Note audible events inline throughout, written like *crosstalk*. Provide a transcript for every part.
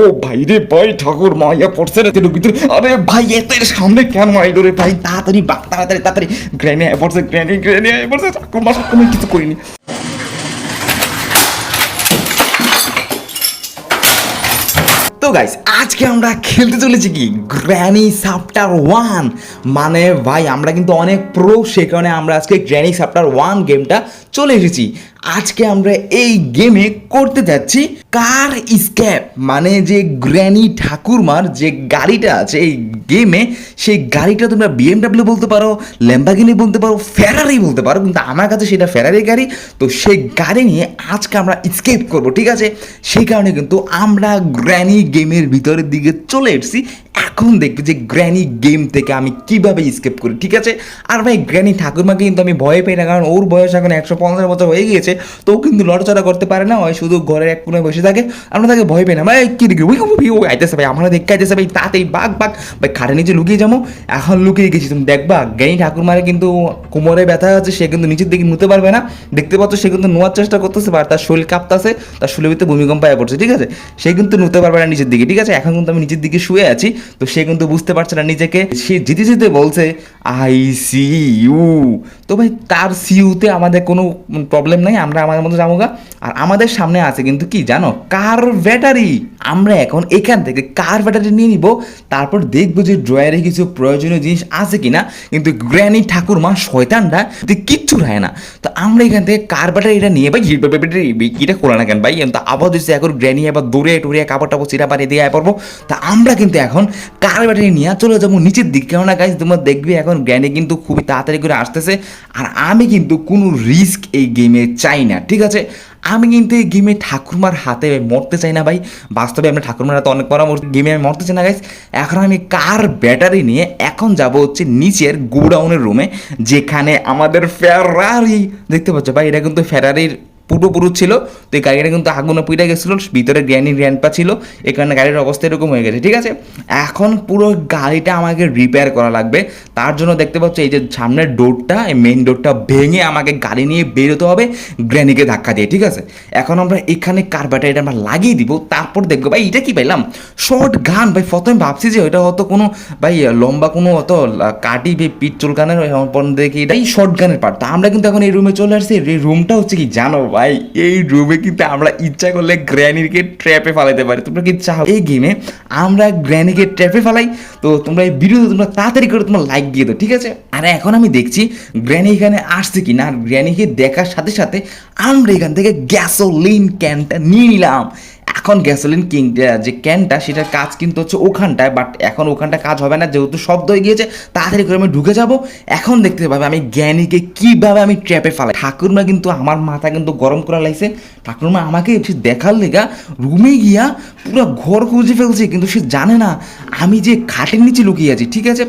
ও ভাই রে ভাই, ঠাকুর মাইয়া পড়ছে রে ভিতরে। আরে ভাই এত এর সামনে কেন রে ভাই? তাড়াতাড়ি বাক তাড়াতাড়ি তাড়াতাড়ি। আয় পড়ছে আয় পড়ছে। ঠাকুর মা কিছু করিনি। তো আজকে আমরা খেলতে চলেছি কি? গ্র্যানি সাপ্টার ওয়ান মানে ভাই, আমরা কিন্তু অনেক প্রো সে কারণে আমরা আজকে গ্র্যানি সাপ্টার ওয়ান গেমটা চলে এসেছি। আজকে আমরা এই গেমে করতে যাচ্ছি কার স্ক্যাপ মানে যে গ্র্যানি ঠাকুরমার যে গাড়িটা আছে এই গেমে সেই গাড়িটা তোমরা বিএমডাব্লিউ বলতে পারো ল্যাম্বাগিনি বলতে পারো ফেরারি বলতে পারো, কিন্তু আমার কাছে সেটা ফেরারি গাড়ি। তো সেই গাড়ি নিয়ে আজকে আমরা স্কেপ করব, ঠিক আছে? সেই কারণে কিন্তু আমরা গ্র্যানি গেমের ভিতরের দিকে চলে এসেছি। এখন দেখবে যে গ্র্যানি গেম থেকে আমি কীভাবে স্কেপ করি, ঠিক আছে? আর ভাই গ্র্যানি ঠাকুরমাকে কিন্তু আমি ভয় পাই না, কারণ ওর বয়স এখন একশো পঞ্চাশ বছর হয়ে গিয়েছে, তো ও কিন্তু লড়াচড়া করতে পারে না ওই শুধু ঘরের এক কোনায় বসে থাকে, আমরা তাকে ভয় পাই না। ভাই, কি দেখি ওই ও আইতেছে ভাই, আমরা দেখতে আইতেছে ভাই, তাতেই বাঘ বাঘ। ভাই খাটে নিচে লুকিয়ে যাব, এখন লুকিয়ে গেছি। তুমি দেখবা জ্ঞানী ঠাকুরমারে কিন্তু কোমরে ব্যথা আছে, সে কিন্তু নিচের দিকে নুতে পারবে না। দেখতে পাচ্ছ, সে কিন্তু নোয়ার চেষ্টা করতেছে, বা তার শরীর কাঁপতাছে, তার শরীরের ভিতরে ভূমিকম্প পড়ছে, ঠিক আছে? সে কিন্তু নুতে পারবে না নিচের দিকে, ঠিক আছে? এখন কিন্তু আমি নিচের দিকে শুয়ে আছি, তো সে কিন্তু বুঝতে পারছে না নিজেকে। সে জিতে জিতে বলছে আই সি ইউ তো ভাই, তার সিউতে আমাদের কোনো প্রবলেম নাই, আমরা আমাদের মতো যাব গা। আর আমাদের সামনে আছে কিন্তু কি জানো? কার ব্যাটারি আমরা এখন এখান থেকে কার ব্যাটারি নিয়ে নিব? তারপর দেখব যে ড্রয়ারে কিছু প্রয়োজনীয় জিনিস আছে কিনা। কিন্তু গ্র্যানি ঠাকুরমা শয়তানটা যে কিচ্ছু রায় না। তো আমরা এখান থেকে কার ব্যাটারি এটা নিয়ে, ভাই ব্যাটারি এটা খোলা না কেন? ভাই তো আবার দিচ্ছে এখন গ্র্যানি আবার দৌড়ে টুড়ে কাপড় টাপড় চিরা পাড়িয়ে দিয়ে পড়ব। তা আমরা কিন্তু এখন কার ব্যাটারি নিয়ে চলে যাব নিচের দিক। কেননা গাইজ তোমার দেখবে এখন গ্র্যানি কিন্তু খুবই তাড়াতাড়ি করে আসতেছে। আর আমি কিন্তু কোনো রিস্ক এই গেমে চাই না, ঠিক আছে? আমি কিন্তু এই গেমে ঠাকুরমার হাতে মরতে চাই না ভাই। বাস্তবে আমরা ঠাকুরমার হাতে অনেক পরামর্শ গেমে আমি মরতে চাই না গাইস এখন আমি কার ব্যাটারি নিয়ে এখন যাব হচ্ছে নিচের গোডাউনের রুমে যেখানে আমাদের ফেরারি দেখতে পাচ্ছ ভাই, এটা কিন্তু ফেরারির পূর্বপুরুষ ছিল, তো এই গাড়িটা কিন্তু আগুনে পুড়ে গেছিল, ভিতরে গ্র্যানি গ্র্যান্ডপা ছিল এই কারণে গাড়ির অবস্থা এরকম হয়ে গেছে, ঠিক আছে? এখন পুরো গাড়িটা আমাকে রিপেয়ার করা লাগবে, তার জন্য দেখতে পাচ্ছ এই যে সামনের ডোরটা এই মেইন ডোরটা ভেঙে আমাকে গাড়ি নিয়ে বেরোতে হবে গ্র্যানিকে ধাক্কা দিয়ে, ঠিক আছে? এখন আমরা এখানে কার ব্যাটারিটা আমরা লাগিয়ে দিব, তারপর দেখব, ভাই এটা কি পাইলাম শর্ট গান ভাই, প্রথমে ভাবছি যে ওইটা হয়তো কোনো, ভাই, লম্বা কোনো অত কাটি বে পিট চুলকানের দেখি এটাই শর্ট গানের পার্ট তা আমরা কিন্তু এখন এই রুমে চলে আসছি, এই রুমটা হচ্ছে কি জানো ভাই এই রুমে কিন্তু আমরা ইচ্ছা করলে গ্র্যানিকে ট্র্যাপে ফালাইতে পারি। তোমরা কি চাও এই গেমে আমরা গ্র্যানিকে ট্র্যাপে ফালাই? তো তোমরা এই ভিডিওতে তোমরা তাড়াতাড়ি করে তোমার লাইক দিয়ে দাও, ঠিক আছে? আর এখন আমি দেখছি গ্র্যানি এখানে আসছে কি না আর গ্র্যানিকে দেখার সাথে সাথে আমরা এখান থেকে গ্যাসোলিন ক্যানটা নিয়ে নিলাম। এখন গ্যাসোলিন কিং যে ক্যানটা সেটার কাজ কিন্তু হচ্ছে ওখানটায় বাট এখন ওখানটা কাজ হবে না, যেহেতু শব্দ হয়ে গিয়েছে, তাড়াতাড়ি করে আমি ঢুকে যাব। এখন দেখতে পাবে আমি জ্ঞানীকে কীভাবে আমি ট্র্যাপে ফেলাই। ঠাকুরমা কিন্তু, আমার মাথা কিন্তু গরম করা লাগছে ঠাকুরমা আমাকে দেখার লেগা রুমে গিয়া পুরো ঘর খুঁজে ফেলছে, কিন্তু সে জানে না। আমি যে খাটের নিচে লুকিয়ে আছি, ঠিক আছে?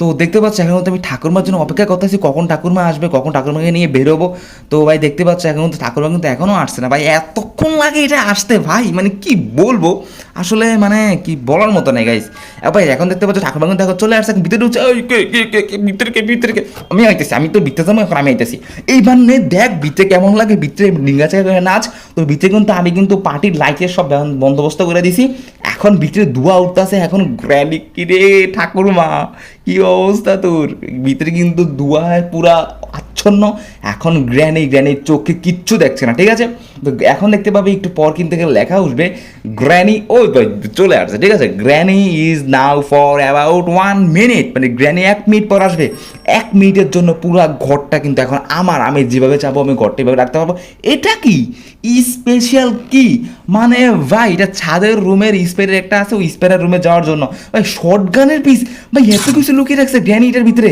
তো দেখতে পাচ্ছ, এখন তো আমি ঠাকুরমার জন্য অপেক্ষা করতেছি, কখন ঠাকুরমা আসবে, কখন ঠাকুরমাকে নিয়ে বেরোবো। তো ভাই, দেখতে পাচ্ছ, এখন তো ঠাকুরমা কিন্তু এখনও আসছে না। ভাই, এতক্ষণ লাগে এটা আসতে, ভাই মানে কি বলব? আসলে মানে কি বলার মতো নেই গাইস ভাই, এখন দেখতে পাচ্ছ, ঠাকুরমা কিন্তু এখন চলে আসছে ভিতরে ঢুকছে ভিতরে কে, ভিতরে আমি আইতেছি, আমি তো ভিতরে যাব, এখন আমি আইতেছি। এইবার নে দেখ ভিতরে কেমন লাগে ভিতরে ডিঙ্গাচা করে নাচ তো ভিতরে কিন্তু আমি কিন্তু পার্টির লাইটের সব বন্দোবস্ত করে দিছি। এখন ভিতরে ধোয়া উঠতেছে, এখন গ্র্যান্ডিক কিরে ঠাকুরমা, কি অবস্থা তোর? ভিতরে কিন্তু দুয়া পুরা আচ্ছন্ন। এখন গ্র্যানি গ্র্যানির চোখে কিচ্ছু দেখছে না, ঠিক আছে? তো এখন দেখতে পাবে একটু পর কিন্তু লেখা উঠবে, গ্র্যানি ও চলে আসছে, ঠিক আছে? Granny is now for about one minute মানে গ্র্যানি এক মিনিট পর আসবে। এক মিনিটের জন্য পুরো ঘরটা কিন্তু এখন আমার, আমি যেভাবে চাবো আমি ঘরটা এভাবে রাখতে পারব। এটা কি? স্পেশাল কি? মানে ভাই, এটা ছাদের রুমের স্পেয়ারের একটা আছে, ওই স্পেয়ারের রুমে যাওয়ার জন্য। ভাই শর্ট গানের পিস ভাই, এত কিছু লুকিয়ে রাখছে ড্যানি এটার ভিতরে।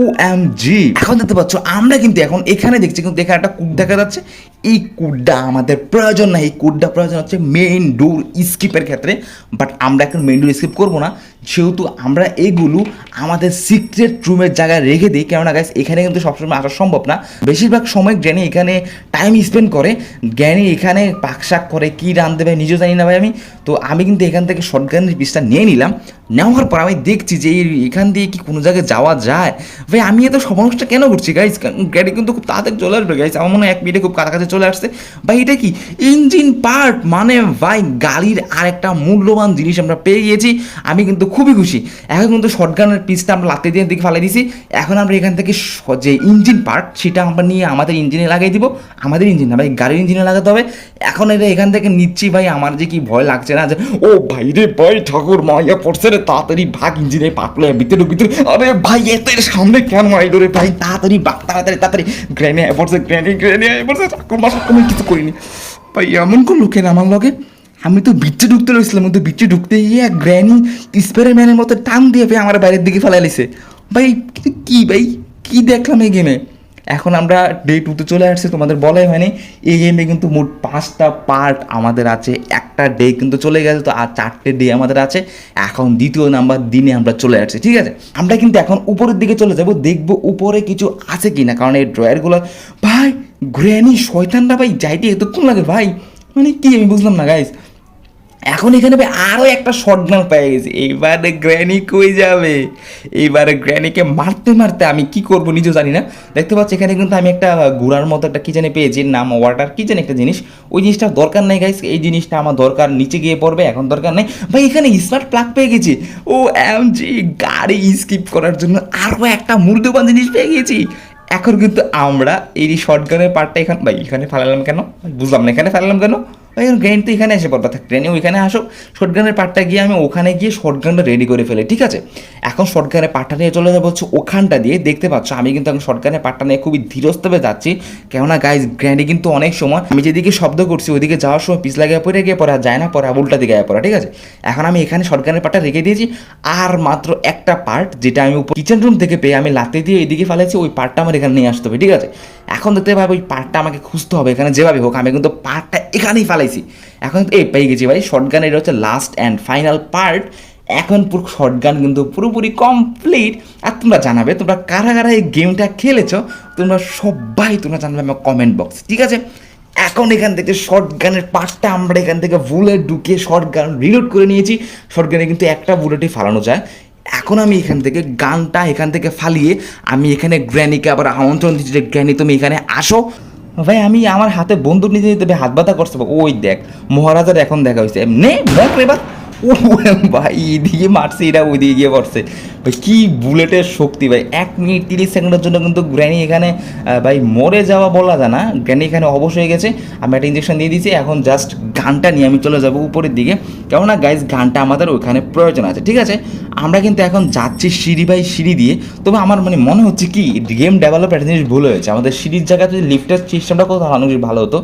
ও এম জি এখন দেখতে পাচ্ছ, আমরা কিন্তু এখন এখানে দেখছি, কিন্তু দেখা একটা কুক দেখা যাচ্ছে। এই কুডটা আমাদের প্রয়োজন না এই কুডটা প্রয়োজন হচ্ছে মেইন ডোর স্কিপের ক্ষেত্রে। বাট আমরা এখন মেইন ডোর স্কিপ করব না। যেহেতু আমরা এগুলো আমাদের সিক্রেট রুমের জায়গায় রেখে দিই। কেননা গাইস এখানে কিন্তু সবসময় আসা সম্ভব না। বেশিরভাগ সময় জ্ঞানী এখানে টাইম স্পেন্ড করে। জ্ঞানী এখানে পাকশাক করে, কি আনতে ভাই নিজেও জানি না ভাই আমি। তো আমি কিন্তু এখান থেকে শর্টগানের পিসটা নিয়ে নিলাম। নেওয়ার পর আমি দেখছি যে এখান দিয়ে কি কোনো জায়গায় যাওয়া যায়। ভাই, আমি এত সমস্যা কেন করছি গাইজ গাড়ি কিন্তু খুব তাড়াতাড়ি চলে আসবে গাইজ আমার মনে হয় এক মিনিটে খুব কাছাকাছি চলে আসছে। ভাই, এটা কি? ইঞ্জিন পার্ট মানে ভাই, গাড়ির আরেকটা মূল্যবান জিনিস আমরা পেয়ে গিয়েছি। আমি কিন্তু খুবই খুশি। এখন কিন্তু শর্টগানের পিসটা আমরা লাতে দিয়ে দিকে ফেলে দিয়েছি এখন আমরা এখান থেকে যে ইঞ্জিন পার্ট সেটা আমরা নিয়ে আমাদের ইঞ্জিনে লাগাই দিব। আমাদের ইঞ্জিন না, ভাই, গাড়ির ইঞ্জিনে লাগাতে হবে। এখন এটা এখান থেকে নিচ্ছি, ভাই, আমার যে কি ভয় লাগছে না যে, ও ভাই রে ভাই, ঠাকুর মাইয়া পড়ছে রে, তাড়াতাড়ি ভাগ ইঞ্জিনে পাকলে ভিতরে ভিতরে। আরে ভাই এত সামনে কেন আইলো রে ভাই? তাড়াতাড়ি বাক তাড়াতাড়ি তাড়াতাড়ি। গ্রেনে পড়ছে গ্রেনে গ্রেনে পড়ছে, ঠাকুর মাসা কোনো কিছু করিনি। ভাই, এমন কোন লোকের আমার লগে? আমি তো বিচ্ছে ঢুকতে রয়েছিলাম কিন্তু বিচ্ছে ঢুকতে গিয়ে এক গ্র্যানি স্পাইডারম্যানের মতো টান দিয়ে ভাই আমার বাইরের দিকে ফেলে লিছে। ভাই কি ভাই? কি দেখলাম এই গেমে এখন আমরা ডে টুতে চলে আসছি, তোমাদের বলাই হয়নি। এই গেমে কিন্তু মোট পাঁচটা পার্ট আমাদের আছে, একটা ডে কিন্তু চলে গেছে, তো আর চারটে ডে আমাদের আছে। এখন দ্বিতীয় নাম্বার দিনে আমরা চলে আসছি, ঠিক আছে? আমরা কিন্তু এখন উপরের দিকে চলে যাব, দেখব উপরে কিছু আছে কি না কারণ এই ড্রয়ারগুলো ভাই গ্র্যানি শয়তানরা ভাই, যাইতে এতক্ষণ লাগে ভাই। মানে কি আমি বুঝলাম না গাইস এখন এখানে ভাই আরও একটা শর্টগান পেয়ে গেছে। এইবারে গ্র্যানি কই যাবে? এইবারে গ্র্যানিকে মারতে মারতে আমি কি করব নিজেও জানি না। দেখতে পাচ্ছি, এখানে কিন্তু আমি একটা ঘোড়ার মতো একটা কি জানি পেয়েছি নাম ওয়াটার কি জানি একটা জিনিস। ওই জিনিসটা দরকার নেই গাইস এই জিনিসটা আমার দরকার, নিচে গিয়ে পড়বে, এখন দরকার নেই। ভাই, এখানে স্মার্ট প্লাগ পেয়ে গেছি। ও এম জি গাড়ি স্কিপ করার জন্য আরও একটা মূল্যবান জিনিস পেয়ে গেছি। এখন কিন্তু আমরা এই শর্টগানের পার্টটা এখানে ভাই, এখানে ফেলালাম কেন? বুঝলাম না, এখানে ফেলালাম কেন? ভাই গ্রেন তো এখানে এসে পড়বে ট্রেনে ওইখানে আসো শর্টগানের পার্টটা গিয়ে আমি ওখানে গিয়ে শর্টগানটা রেডি করে ফেলি, ঠিক আছে? এখন শর্টগানের পার্টটা নিয়ে চলে যাব হচ্ছে ওখানটা দিয়ে, দেখতে পাচ্ছ, আমি কিন্তু এখন শর্টগানের পার্টটা নিয়ে খুবই ধীরস্তবে যাচ্ছি। কেননা গাইজ গ্র্যান্ডে কিন্তু অনেক সময় আমি যেদিকে শব্দ করছি, ওইদিকে যাওয়ার সময় পিছ লাগিয়ে পড়ে গিয়ে পড়া যায় না পরে উল্টা দিকে পড়া, ঠিক আছে? এখন আমি এখানে শর্টগানের পার্টটা রেখে দিয়েছি, আর মাত্র একটা পার্ট যেটা আমি উপর কিচেন রুম থেকে পেয়ে আমি লাতে দিয়ে এদিকে ফেলেছি, ওই পার্টটা আমার এখানে নিয়ে আসতে হবে, ঠিক আছে? এখন দেখতে পাবো ওই পার্টটা আমাকে খুঁজতে হবে, এখানে যেভাবে হোক, আমি কিন্তু পার্টটা এখানেই ফেলাইছি এখন এই পেয়ে গেছি ভাই শর্টগান এটা হচ্ছে লাস্ট অ্যান্ড ফাইনাল পার্ট এখন পুরো শর্টগান কিন্তু পুরোপুরি কমপ্লিট আর তোমরা জানাবে, তোমরা কারা কারা এই গেমটা খেলেছো, তোমরা সবাই তোমরা জানাবে আমার কমেন্ট বক্স ঠিক আছে? এখন এখান থেকে শর্ট গানের পার্টটা আমরা এখান থেকে বুলেট ঢুকিয়ে শর্ট গান রিলোড করে নিয়েছি। শর্ট গানে কিন্তু একটা বুলেটই ফালানো যায়। এখন আমি এখান থেকে গানটা এখান থেকে ফালিয়ে, আমি এখানে গ্র্যানিকে আবার আমন্ত্রণ দিচ্ছি যে গ্র্যানি তুমি এখানে আসো। ভাই, আমি আমার হাতে বন্দুক নিতে নিতে হাত ব্যথা করছে ওই দেখ, মহারাজার এখন দেখা হয়েছে এমনি, দেখ রে ও ভাই, এদিকে মারছে এটা ওইদিকে গিয়ে পড়ছে ভাই, কি বুলেটের শক্তি, ভাই। এক মিনিট তিরিশ সেকেন্ডের জন্য কিন্তু গ্র্যানি এখানে ভাই, মরে যাওয়া বলা যায় না। গ্র্যানি এখানে অবশ হয়ে গেছে। আমি একটা ইঞ্জেকশন দিয়ে দিয়েছি। এখন জাস্ট গানটা নিয়ে আমি চলে যাব উপরের দিকে। কেননা গাইজ গানটা আমাদের ওইখানে প্রয়োজন আছে, ঠিক আছে? আমরা কিন্তু এখন যাচ্ছি সিঁড়ি বাই সিঁড়ি দিয়ে। তবে আমার মানে মনে হচ্ছে কি গেম ডেভেলপ একটা জিনিস ভুল হয়েছে। আমাদের সিঁড়ির জায়গাতে লিফটের সিস্টেমটা কোথাও ভালো হতো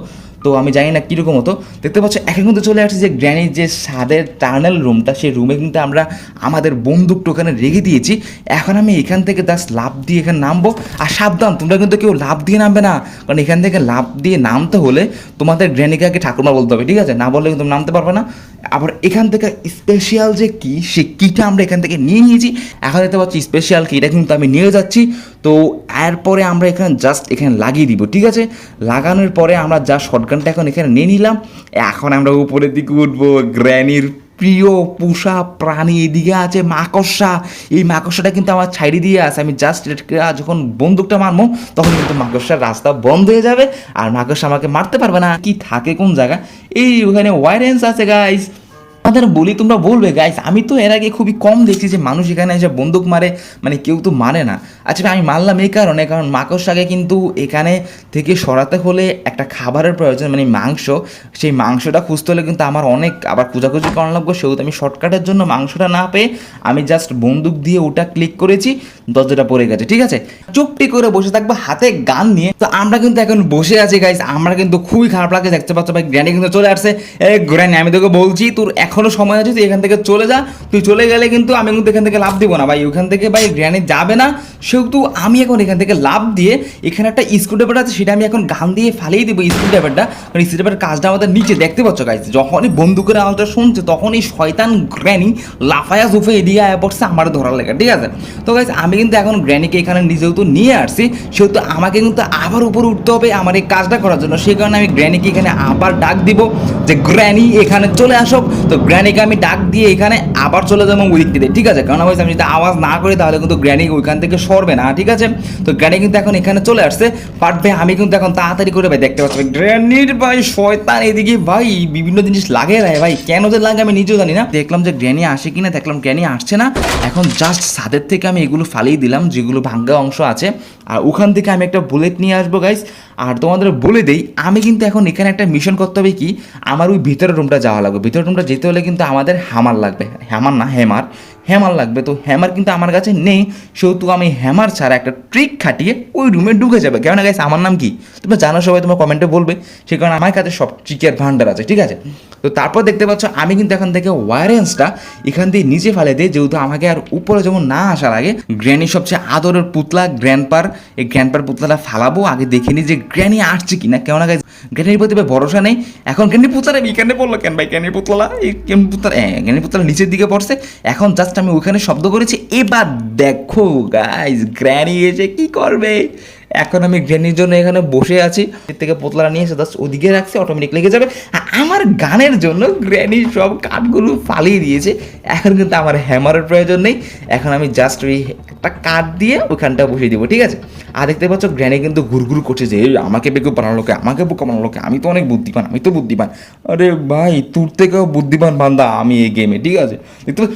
তো আমি জানি না কীরকম হতো। দেখতে পাচ্ছ, এখন কিন্তু চলে আসছে যে গ্র্যানির যে স্বাদের টার্নাল রুমটা, সেই রুমে কিন্তু আমরা আমাদের বন্দুকটা ওখানে রেখে দিয়েছি। এখন আমি এখান থেকে জাস্ট লাভ দিয়ে এখানে নামবো। আর সাবধান, তোমরা কিন্তু কেউ লাভ দিয়ে নামবে না। কারণ এখান থেকে লাভ দিয়ে নামতে হলে তোমাদের গ্র্যানিকাকে ঠাকুরমা বলতে হবে, ঠিক আছে? না বললে কিন্তু নামতে পারবে না। আবার এখান থেকে স্পেশাল যে কি, সে কিটা আমরা এখান থেকে নিয়ে নিয়েছি। এখন দেখতে পাচ্ছি স্পেশাল কিটা কিন্তু আমি নিয়ে যাচ্ছি। তো এরপরে আমরা এখানে জাস্ট এখানে লাগিয়ে দিব, ঠিক আছে? লাগানোর পরে আমরা যা শর্টগানটা এখন এখানে নিয়ে নিলাম। এখন আমরা উপরের দিকে উঠবো। গ্র্যানির প্রিয় পোষা প্রাণী এদিকে আছে মাকড়সা। এই মাকড়সাটা কিন্তু আমার ছাইড়ি দিয়ে আছে। আমি জাস্ট যখন বন্দুকটা মারবো, তখন কিন্তু মাকড়সার রাস্তা বন্ধ হয়ে যাবে। আর মাকড়সা আমাকে মারতে পারবে না। কি থাকে কোন জায়গা? এই ওখানে ওয়ারেন্স আছে গাইস আমাদের বলি, তোমরা বলবে গাইস আমি তো এর আগে খুবই কম দেখছি যে মানুষ এখানে এসে বন্দুক মারে মানে কেউ তো মারে না। আচ্ছা আমি মারলাম এই কারণে, কারণ মাকড়সাকে কিন্তু এখানে থেকে সরাতে হলে একটা খাবারের প্রয়োজন মানে মাংস, সেই মাংসটা খুঁজতে হলে কিন্তু আমার অনেক আবার খোঁজাখুঁজি করানো লাগবে, সেহেতু আমি শর্টকাটের জন্য মাংসটা না পেয়ে আমি জাস্ট বন্দুক দিয়ে ওটা ক্লিক করেছি, দরজাটা পড়ে গেছে, ঠিক আছে? চুপটি করে বসে থাকব, হাতে গান নিয়ে। তো আমরা কিন্তু এখন বসে আছি গাইস আমরা কিন্তু খুবই খারাপ লাগে দেখতে পাচ্ছ ভাই গ্র্যানি কিন্তু চলে আসছে। এ গ্র্যানি আমি তোকে বলছি, তোর এখন এখনও সময় আছে, তুই এখান থেকে চলে যা। তুই চলে গেলে কিন্তু আমি কিন্তু এখান থেকে লাভ দিব না ভাই। ওখান থেকে ভাই গ্র্যানি যাবে না। সেহেতু আমি এখন এখান থেকে লাভ দিয়ে এখানে একটা স্ক্রুড্রাইভার আছে, সেটা আমি এখন গান দিয়ে ফালিয়ে দিব স্ক্রুড্রাইভারটা কারণ স্ক্রুড্রাইভার কাজটা আমাদের নিচে দেখতে পাচ্ছ গাইজ যখনই বন্দুকের আওয়াজটা শুনছে, তখনই শয়তান গ্র্যানি লাফায়া জুফে এদিকে আয়া পড়ছে আমার ধরার লেগে, ঠিক আছে? তো গাইজ আমি কিন্তু এখন গ্র্যানিকে এখানে যেহেতু নিয়ে আসছি, সেহেতু আমাকে কিন্তু আবার উপরে উঠতে হবে আমার এই কাজটা করার জন্য। সেই কারণে আমি গ্র্যানিকে এখানে আবার ডাক দিব যে, গ্র্যানি, এখানে চলে আসো। তো গ্র্যানিকে আমি ডাক দিয়ে এখানে আবার চলে যাব ওই দিক থেকে ঠিক আছে? কারণ আমি যদি আওয়াজ না করি, তাহলে কিন্তু গ্র্যানি ওইখান থেকে সরবে না। ঠিক আছে? তো গ্র্যানি কিন্তু এখন এখানে চলে আসছে। বাট ভাই, আমি কিন্তু এখন তাড়াতাড়ি করে ভাই দেখতে পাচ্ছি। গ্র্যানির ভাই, শয়তান এদিকে ভাই, বিভিন্ন জিনিস লাগে রে ভাই। কেন যে লাগে আমি নিজেও জানি না। দেখলাম যে গ্র্যানি আসে কিনা, দেখলাম গ্র্যানি আসছে না। এখন জাস্ট ছাদের থেকে আমি এগুলো ফালিয়ে দিলাম, যেগুলো ভাঙ্গা অংশ আছে। আর ওখান থেকে আমি একটা বুলেট নিয়ে আসব গাইস আর তোমাদের বলে দেই, আমি কিন্তু এখন এখানে একটা মিশন করতে হবে কি, আমার ওই ভিতরের রুমটা যাওয়া লাগবে। ভিতরের রুমটা যেতে হলে কিন্তু আমাদের হামার লাগবে। হ্যামার না হ্যামার হ্যামার লাগবে। তো হ্যামার কিন্তু আমার কাছে নেই, সেহেতু আমি হ্যামার ছাড়া একটা ট্রিক খাটিয়ে ওই রুমে ঢুকে যাবে। কেন গাইস আমার নাম কি? তোমরা জানো, সবাই তোমার কমেন্টে বলবে, সে কারণে আমার কাছে সব ট্রিকের ভান্ডার আছে, ঠিক আছে? তো তারপর দেখতে পাচ্ছ, আমি কিন্তু এখান থেকে ওয়ারেন্সটা এখান দিয়ে নিচে ফেলে দিই, যেহেতু আমাকে আর উপরে যেমন না আসার আগে গ্র্যানি সবচেয়ে আদরের পুতলা গ্র্যান্ডপার এই গ্র্যান্ডপার পুতলাটা ফালাবো, আগে দেখে নিই যে গ্র্যানি আসছে কিনা। কেন না গ্র্যানির প্রতি ভরসা নেই। এখন গ্র্যানি পুতলা এখানে পড়ল কেন ভাই? গ্র্যানির পুতলা এই পুতলা হ্যাঁ পুতলা নিচের দিকে পড়ছে। এখন জাস্ট আমি ওখানে শব্দ করেছি এবার দেখো গাইজ গ্র্যানি এসে কি করবে? এখন আমি গ্রেনির জন্য এখানে বসে আছি। থেকে পোতলাটা নিয়ে এসে জাস্ট ওদিকে রাখছি অটোমেটিক লেগে যাবে। আমার গানের জন্য গ্র্যানি সব কাঠগুলো ফালিয়ে দিয়েছে। এখন কিন্তু আমার হ্যামারের প্রয়োজন নেই। এখন আমি জাস্ট ওই একটা কাঠ দিয়ে ওখানটা বসিয়ে দিব ঠিক আছে? আর দেখতে পাচ্ছ গ্র্যানি কিন্তু ঘুরঘুর করছে যে "এই, আমাকে বেকু বানানো লোকে আমাকে বোকা বানানো লোকে আমি তো অনেক বুদ্ধিমান আমি তো বুদ্ধিমান। আরে ভাই তোর থেকেও বুদ্ধিমান বান্দা আমি এই গেমে ঠিক আছে? দেখতে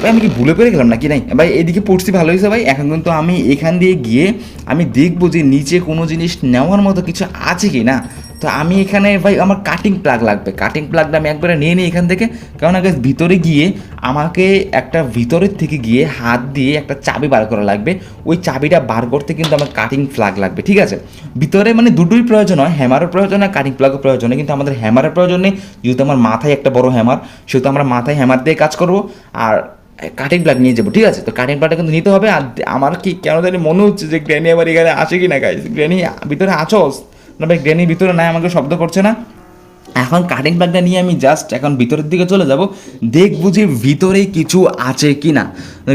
ভাই, আমি কি ভুলে পেরে গেলাম নাকি? নাই, ভাই, এদিকে পড়ছি ভালো হয়েছে ভাই। এখন কিন্তু আমি এখান দিয়ে গিয়ে আমি দেখব যে নিচে কোনো জিনিস নেওয়ার মতো কিছু আছে কি না। তো আমি এখানে ভাই, আমার কাটিং প্লাগ লাগবে। কাটিং প্লাগটা আমি একবারে নিয়ে নিই এখান থেকে। কারণ আগে ভিতরে গিয়ে আমাকে একটা ভিতরের থেকে গিয়ে হাত দিয়ে একটা চাবি বার করা লাগবে। ওই চাবিটা বার করতে কিন্তু আমার কাটিং প্লাগ লাগবে, ঠিক আছে? ভিতরে মানে দুটোই প্রয়োজন হয় হ্যামারও প্রয়োজন হয় কাটিং প্লাগও প্রয়োজন হয়। কিন্তু আমাদের হ্যামারের প্রয়োজন নেই, যেহেতু আমার মাথায় একটা বড় হ্যামার সেহেতু আমরা মাথায় হ্যামার দিয়ে কাজ করব আর কাটিং প্লাগ নিয়ে যাব, ঠিক আছে? তো কাটিং প্লাগটা কিন্তু নিতে হবে। আর আমার কি কেন জানি মনে হচ্ছে যে গ্র্যানি আবার এখানে আসে কি না গাইজ গ্র্যানি ভিতরে আছোস? না ভাই গ্র্যানি ভিতরে নাই, আমাকে শব্দ করছে না। এখন কাটিং প্লাগটা নিয়ে আমি জাস্ট এখন ভিতরের দিকে চলে যাব, দেখব যে ভিতরে কিছু আছে কি না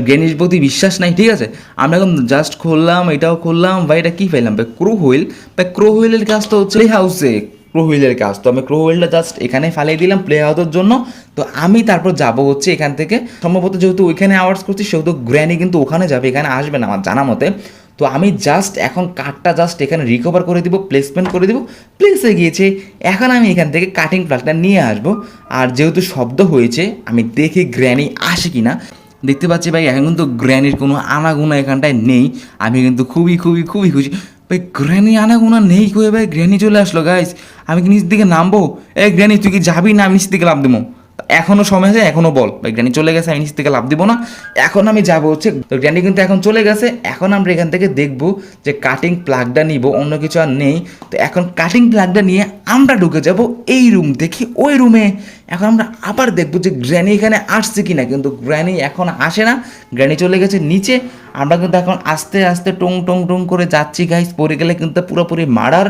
গ্রেনির প্রতি বিশ্বাস নাই, ঠিক আছে? আমি এখন জাস্ট খুললাম, এটাও খুললাম, ভাই, এটা কী পেলাম ভাই ক্রো হুইল ভাই ক্রো হুইলের কাজ তো হচ্ছে হাউসে ক্রো হুইলের কাজ। তো আমি ক্রো হুইলটা জাস্ট এখানে ফালিয়ে দিলাম প্লে হাউসের জন্য। তো আমি তারপর যাব হচ্ছে এখান থেকে। সম্ভবত যেহেতু ওইখানে আওয়ার্স করছি, সেহেতু গ্র্যানি কিন্তু ওখানে যাবে, এখানে আসবে না আমার জানা মতে। তো আমি জাস্ট এখন কাঠটা জাস্ট এখানে রিকভার করে দিব প্লেসমেন্ট করে দিব প্লেসে গিয়েছে, এখন আমি এখান থেকে কাটিং প্লাগটা নিয়ে আসব। আর যেহেতু শব্দ হয়েছে, আমি দেখি গ্র্যানি আসে কি না দেখতে পাচ্ছি ভাই, এখন কিন্তু গ্র্যানির কোনো আনাগুনা এখানটায় নেই। আমি কিন্তু খুবই খুবই খুবই খুশি। ভাই গ্র্যানি আনাগুনা নেই কয়ে ভাই? গ্র্যানি চলে আসলো গাইস আমি কি নিচ দিকে নামবো? এ গ্র্যানি তুই কি যাবি না? আমি নিচ দিকে নাম দেবো। এখনও সময় আছে, এখনও বল। ভাই গ্র্যানি চলে গেছে, আমি নিচ থেকে লাভ দিব না। এখন আমি যাব হচ্ছে, তো গ্র্যানি কিন্তু এখন চলে গেছে, এখন আমরা এখান থেকে দেখব যে কাটিং প্লাগটা নিব, অন্য কিছু আর নেই। তো এখন কাটিং প্লাগটা নিয়ে আমরা ঢুকে যাব এই রুম দেখি, ওই রুমে এখন আমরা আবার দেখব যে গ্র্যানি এখানে আসছে কি না কিন্তু গ্র্যানি এখন আসে না। গ্র্যানি চলে গেছে নিচে। আমরা কিন্তু এখন আস্তে আস্তে টং টং টং করে যাচ্ছি গাইস পড়ে গেলে কিন্তু পুরোপুরি মারার।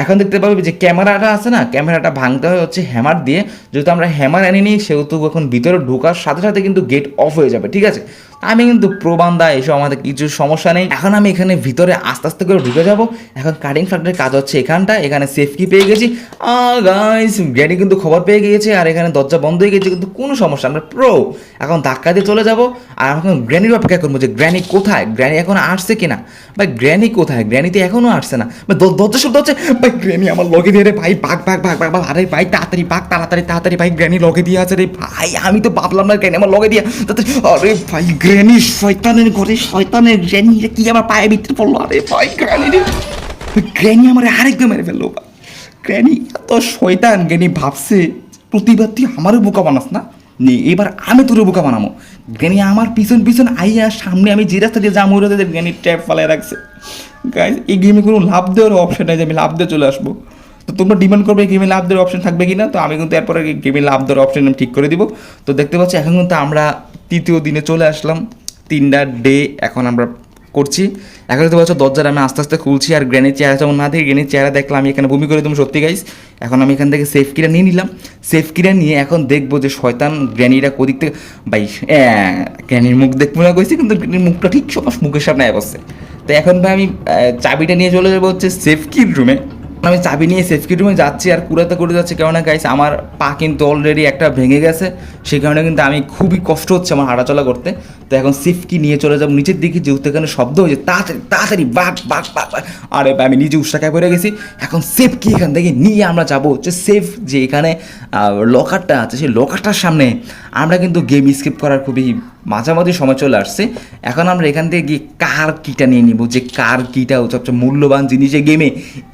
এখন দেখতে পাবে যে ক্যামেরাটা আছে না, ক্যামেরাটা ভাঙতে হয় হচ্ছে হ্যামার দিয়ে। যেহেতু আমরা হ্যামার আনিনি সেহেতু এখন ভিতরে ঢোকার সাথে সাথে কিন্তু গেট অফ হয়ে যাবে ঠিক আছে? আমি কিন্তু প্রবান্ধা এসব আমাদের কিছু সমস্যা নেই। এখন আমি এখানে ভিতরে আস্তে আস্তে করে ঢুকে যাব। এখন কাটিং ফ্যাক্টরির কাজ হচ্ছে এখানটা এখানে সেফটি পেয়ে গেছি। গাইস গ্যানি কিন্তু খবর পেয়ে গিয়েছে আর এখানে দরজা বন্ধ হয়ে গেছে কিন্তু কোনো সমস্যা আমরা প্রো এখন ধাক্কা দিয়ে চলে যাব। আর এখন গ্র্যানির অপেক্ষা করব যে গ্র্যানি কোথায়? গ্র্যানি এখন আসছে কিনা? ভাই গ্র্যানি কোথায়? গ্র্যানি তো এখনও আসছে না। দ- দরজা শব্দ হচ্ছে? ভাই গ্র্যানি আমার লগে দিয়ে রে ভাই বাঘ বাঘ বাঘ বাঘ আরে ভাই, তাড়াতাড়ি বাঘ তাড়াতাড়ি তাড়াতাড়ি ভাই গ্র্যানি লগে দিয়ে আছে রে ভাই। আমি তো ভাবলাম না গ্র্যানি আমার লগে দিয়ে। তাড়াতাড়ি আরে ভাই গ্র্যানি শয়তানের ঘরে, শয়তানের গ্র্যানি রে কি আমার পায়ে ভিতরে পড়ল? আরে ভাই গ্র্যানি রে। গ্র্যানি আমার আরেকদম মেরে ফেলল, ভাই। গ্র্যানি এত শয়তান গ্র্যানি ভাবছে, প্রতিবার তুই আমারও বোকা বানাস না? নে, এবার আমি তোর বোকা বানাবো। গ্র্যানি আমার পিছন পিছন আইয়া সামনে আমি যে রাস্তা দিয়ে ওই রাস্তা দিয়ে ট্যাপ ফালায় রাখছে। গাইজ এই গেমে কোনো লাভ দেওয়ার অপশন নাই যে আমি লাভ দিয়ে চলে আসব। তো তোমরা ডিমান্ড করবে গেমে লাভ দেওয়ার অপশন থাকবে কি না তো আমি কিন্তু এরপরে গেমে লাভ দেওয়ার অপশন আমি ঠিক করে দিব। তো দেখতে পাচ্ছি, এখন কিন্তু আমরা তৃতীয় দিনে চলে আসলাম। তিনটা ডে এখন আমরা করছি। এখন দেখতে পাচ্ছ দরজার আমি আস্তে আস্তে খুলছি আর গ্রেনের চেহারা যেমন না থেকে গ্রেনের চেহারা দেখলাম, আমি এখানে ভূমি করে তুমি সত্যি গাইস এখন আমি এখান থেকে সেফ কিরা নিয়ে নিলাম। সেফ কিরা নিয়ে এখন দেখব যে শয়তান গ্র্যানিরা কোদিক থেকে ভাই গ্র্যানির মুখ দেখব না কইছি কিন্তু গ্র্যানির মুখটা ঠিক সব মুখের সামনে বসছে। তো এখন ভাই আমি চাবিটা নিয়ে চলে যাব হচ্ছে সেফ কির রুমে আমি চাবি নিয়ে সেফটি রুমে যাচ্ছি আর কুড়াতে করে যাচ্ছে। কেননা গাইস আমার পা কিন্তু অলরেডি একটা ভেঙে গেছে। সেই কারণে কিন্তু আমি খুবই কষ্ট হচ্ছে আমার হাঁটাচলা করতে। তো এখন সিফকি নিয়ে চলে যাব নিচের দিকে, যেহেতু এখানে শব্দ হয়েছে, তাড়াতাড়ি তাড়াতাড়ি, বাঘ বাঘ বাঘ বাঘ। আরে আমি নিজে উৎসাকায় পড়ে গেছি। এখন সেফ কি এখান থেকে নিয়ে আমরা যাব। হচ্ছে সেফ যে এখানে লকারটা আছে, সেই লকারটার সামনে আমরা কিন্তু গেম স্কিপ করার খুবই মাঝামাঝি সময় চলে আসছে। এখন আমরা এখান থেকে গিয়ে কার কিটা নিয়ে নিব? যে কার কিটা সবচেয়ে মূল্যবান জিনিস এই গেমে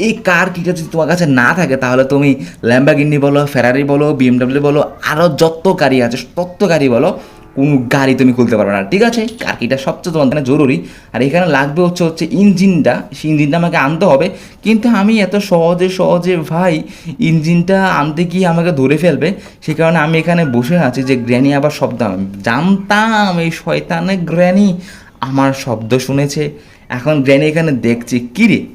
এই কার কিটা যদি তোমার কাছে না থাকে, তাহলে তুমি ল্যাম্বাগিন্নি বলো ফেরারি বলো বিএমডাব্লিউ বলো আরও যত গাড়ি আছে, তত গাড়ি বলো কোনো গাড়ি তুমি খুলতে পারবে না। ঠিক আছে? কার কিটা সবচেয়ে তোমার জন্য জরুরি। আর এখানে লাগবে হচ্ছে হচ্ছে ইঞ্জিনটা। সেই ইঞ্জিনটা আমাকে আনতে হবে। কিন্তু আমি এত সহজে সহজে ভাই ইঞ্জিনটা আনতে গিয়ে আমাকে ধরে ফেলবে। সে কারণে আমি এখানে বসে আছি যে গ্র্যানি আবার শব্দ জানতাম এই শয়তানে গ্র্যানি। আমার শব্দ শুনেছে। এখন গ্র্যানি এখানে দেখছি, কিরে?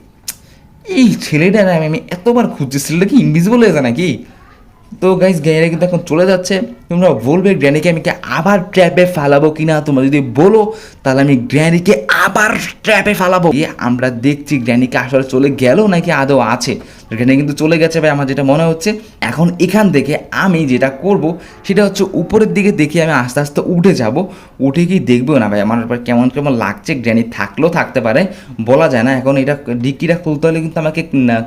এই ছেলেটার আমি এতবার খুঁজছি, ছেলেটা কি ইনভিজিবল হয়েছে নাকি? তো গাইজ গ্যানিরা কিন্তু এখন চলে যাচ্ছে। তোমরা বলবে গ্র্যানিকে আমি কি আবার ট্র্যাপে ফেলাবো কিনা? তোমরা যদি বলো, তাহলে আমি গ্র্যানিকে আবার ট্র্যাপে ফালাবো। আমরা দেখছি গ্র্যানিকে আসলে চলে গেল নাকি আদৌ আছে? গ্র্যানি কিন্তু চলে গেছে ভাই, আমার যেটা মনে হচ্ছে, এখন এখান থেকে আমি যেটা করব, সেটা হচ্ছে উপরের দিকে দেখে আমি আস্তে আস্তে উঠে যাব। উঠে কি দেখব না ভাই, আমার এবার কেমন কেমন লাগছে গ্র্যানি থাকলেও থাকতে পারে, বলা যায় না। এখন এটা ডিক্কিটা খুলতে হলে কিন্তু আমাকে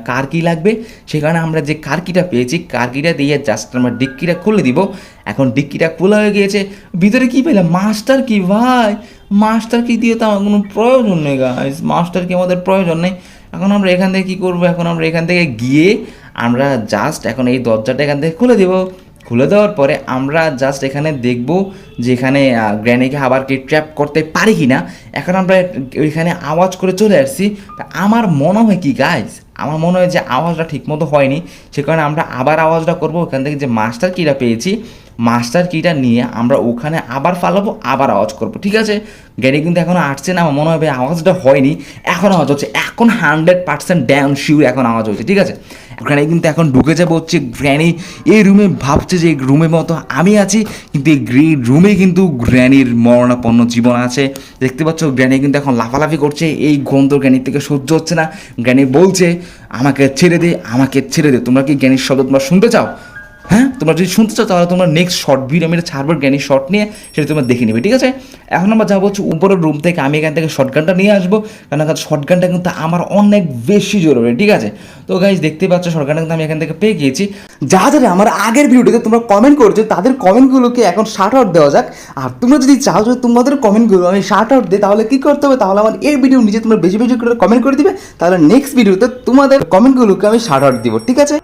কার কি লাগবে? সেখানে আমরা যে কার কিটা পেয়েছি কার কিটা দিয়ে জাস্ট আমরা ডিক্কিটা খুলে দিব। এখন ডিক্কিটা খোলা হয়ে গিয়েছে। ভিতরে কি পেলাম মাস্টার কি ভাই? মাস্টার কি দিয়ে তো আমার কোনো প্রয়োজন নেই গাইস মাস্টার কি আমাদের প্রয়োজন নেই। এখন আমরা এখান থেকে কী করব? এখন আমরা এখান থেকে গিয়ে আমরা জাস্ট এখন এই দরজাটা এখান থেকে খুলে দেবো। খুলে দেওয়ার পরে আমরা জাস্ট এখানে দেখব যে এখানে গ্র্যানিকে আবার কি ট্র্যাপ করতে পারি কি না এখন আমরা ওইখানে আওয়াজ করে চলে আসছি। তা আমার মনে হয় কি গাইজ আমার মনে হয় যে আওয়াজটা ঠিকমতো হয়নি, সে কারণে আমরা আবার আওয়াজটা করব। ওখান থেকে যে মাস্টার কিটা পেয়েছি, মাস্টার কিটা নিয়ে আমরা ওখানে আবার ফালাবো, আবার আওয়াজ করব, ঠিক আছে? গাড়ি কিন্তু এখনও আসছে না, আমার মনে হবে আওয়াজটা হয়নি। এখন আওয়াজ হচ্ছে, এখন হান্ড্রেড পার্সেন্ট ড্যাম শিওর এখন আওয়াজ হচ্ছে ঠিক আছে? ওখানে কিন্তু এখন ঢুকে যাব হচ্ছে গ্র্যানি এই রুমে ভাবছে যে রুমের মতো আমি আছি, কিন্তু এই গ্রি রুমে কিন্তু গ্র্যানির মরণাপন্ন জীবন আছে। দেখতে পাচ্ছ গ্র্যানি কিন্তু এখন লাফালাফি করছে, এই গন্ধ গ্র্যানির থেকে সহ্য হচ্ছে না। গ্র্যানি বলছে আমাকে ছেড়ে দে আমাকে ছেড়ে দে। তোমরা কি জ্ঞানীর শব্দ তোমরা শুনতে চাও? হ্যাঁ? তোমরা যদি শুনতে চাও, তাহলে তোমরা নেক্সট শর্ট ভিডিও আমি এটা ছাড়বো জ্ঞানীর শর্ট নিয়ে সেটা তোমরা দেখে নেবে, ঠিক আছে? এখন আমরা যাব হচ্ছে উপরের রুম থেকে, আমি এখান থেকে শর্টগানটা নিয়ে আসব, কারণ শর্টগানটা কিন্তু আমার অনেক বেশি জরুরি, ঠিক আছে? তো গাইজ দেখতে পাচ্ছ শর্টগানটা কিন্তু আমি এখান থেকে পেয়ে গিয়েছি। যা যারা আমার আগের ভিডিওতে তোমরা কমেন্ট করেছ, তাদের কমেন্টগুলোকে এখন শার্ট আউট দেওয়া যাক? আর তোমরা যদি চাও যে তোমাদের কমেন্টগুলো আমি শার্ট আউট দিই, তাহলে কি করতে হবে? তাহলে আমার এই ভিডিও নিজে তোমরা বেশি বেশি করে কমেন্ট করে দিবে, তাহলে নেক্সট ভিডিওতে তোমাদের কমেন্টগুলোকে আমি শার্ট আউট দিব, ঠিক আছে?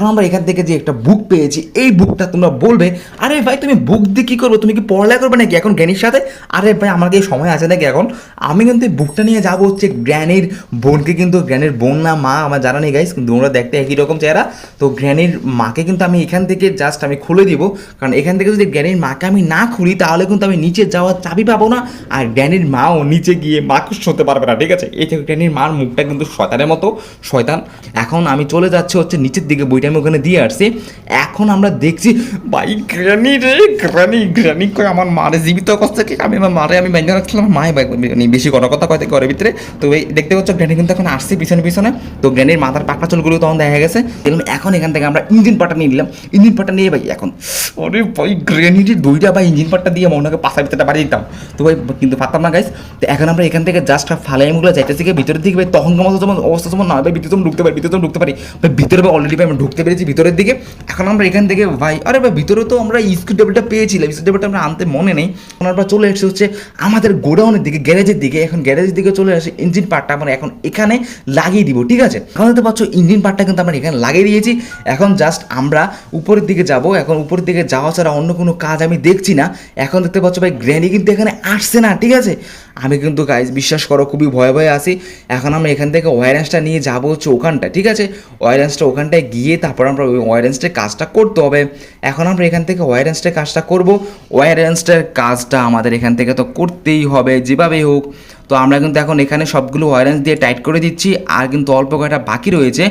এখন আমরা এখান থেকে যে একটা বুক পেয়েছি, এই বুকটা তোমরা বলবে, আরে ভাই, তুমি বুক দিয়ে কী করব? তুমি কি পড়ালেখা করবে নাকি এখন জ্ঞানীর সাথে? আরে ভাই আমার কি সময় আছে নাকি এখন? আমি কিন্তু এই বুকটা নিয়ে যাব হচ্ছে গ্র্যানির বোনকে কিন্তু গ্র্যানির বোন না, মা, আমার জানা নেই গাইস কিন্তু ওরা দেখতে একই রকম চেহারা। তো গ্র্যানির মাকে কিন্তু আমি এখান থেকে জাস্ট আমি খুলে দিব, কারণ এখান থেকে যদি গ্র্যানির মাকে আমি না খুলি, তাহলে কিন্তু আমি নিচে যাওয়ার চাবি পাবো না, আর গ্র্যানির মাও নিচে গিয়ে মাকে শুনতে পারবে না, ঠিক আছে? এই থেকে গ্র্যানির মার মুখটা কিন্তু শয়তানের মতো, শয়তান। এখন আমি চলে যাচ্ছি হচ্ছে নিচের দিকে, বইটা আমি ওখানে দিয়ে আসছি। এখন আমরা দেখছি, ভাই, গ্রানি রে, গ্রানি গ্রানি কই আমার মারে জীবিত অবস্থা কি আমি আমার মারে আমি বাইন্দা রাখছিলাম? আমার মায়ে বাইক বেশি কথা কথা কয়তে ঘরের ভিতরে। তো এই দেখতে পাচ্ছ গ্র্যানি কিন্তু এখন আসছে পিছনে পিছনে। তো গ্র্যানির মাথার পাকড়া চুলগুলো তখন দেখা গেছে। দেখলাম এখন এখান থেকে আমরা ইঞ্জিন পাটা নিয়ে নিলাম। ইঞ্জিন পাটা নিয়ে, ভাই, এখন। আরে ভাই গ্র্যানিটি দুইটা ভাই ইঞ্জিন পাটটা দিয়ে মনে হয় পাশার ভিতরে বাড়িয়ে দিতাম। তো ভাই, কিন্তু পারতাম না গাইস তো এখন আমরা এখান থেকে জাস্ট ফালাইমগুলো যাইতেছি ভিতরের দিকে, ভাই তখন মতো যেমন অবস্থা, যেমন না, ভাই ভিতরে ঢুকতে পারি ভিতরে ঢুকতে পারি। ভাই, ভিতরে, ভাই অলরেডি ভাই, আমরা ঢুকতে পেরেছি ভিতরের দিকে। এখন আমরা এখান থেকে ভাই, আরে ভাই, ভিতরে তো আমরা স্কুল টেবিলটা পেয়েছিলাম স্কুল টেবিলটা আমরা আনতে মনে নেই। আমরা চলে এসেছি হচ্ছে আমাদের গোডাউনের দিকে, গ্যারেজের দিকে। এখন গ্যারেজের দিকে চলে আসে ইঞ্জিন পার্টটা আমরা এখন এখানে লাগিয়ে দিব, ঠিক আছে? এখন দেখতে পাচ্ছ ইঞ্জিন পার্টটা কিন্তু আমরা এখানে লাগিয়ে দিয়েছি। এখন জাস্ট আমরা উপরের দিকে যাব, এখন উপরের দিকে যাওয়া ছাড়া অন্য কোনো কাজ আমি দেখছি না। এখন দেখতে পাচ্ছ ভাই গ্র্যানি কিন্তু এখানে আসছে না, ঠিক আছে? আমি কিন্তু গাইজ বিশ্বাস করো, খুবই ভয়ে ভয়ে আসি এখন আমরা এখান থেকে ওয়ারেন্সটা নিয়ে যাব হচ্ছে ওখানটা, ঠিক আছে? ওয়ারেন্সটা ওখানটায় গিয়ে তারপর আমরা ওই ওয়ারেন্সটার কাজটা করতে হবে। এখন আমরা এখান থেকে ওয়ারেন্সটার কাজটা করব। ওয়ারেন্সটার কাজটা আমাদের এখান থেকে তো করতেই হবে, যেভাবেই হোক। তো আমরা কিন্তু এখন এখানে সবগুলো ওয়ারেন্স দিয়ে টাইট করে দিচ্ছি, আর কিন্তু অল্প কয়টা বাকি রয়েছে।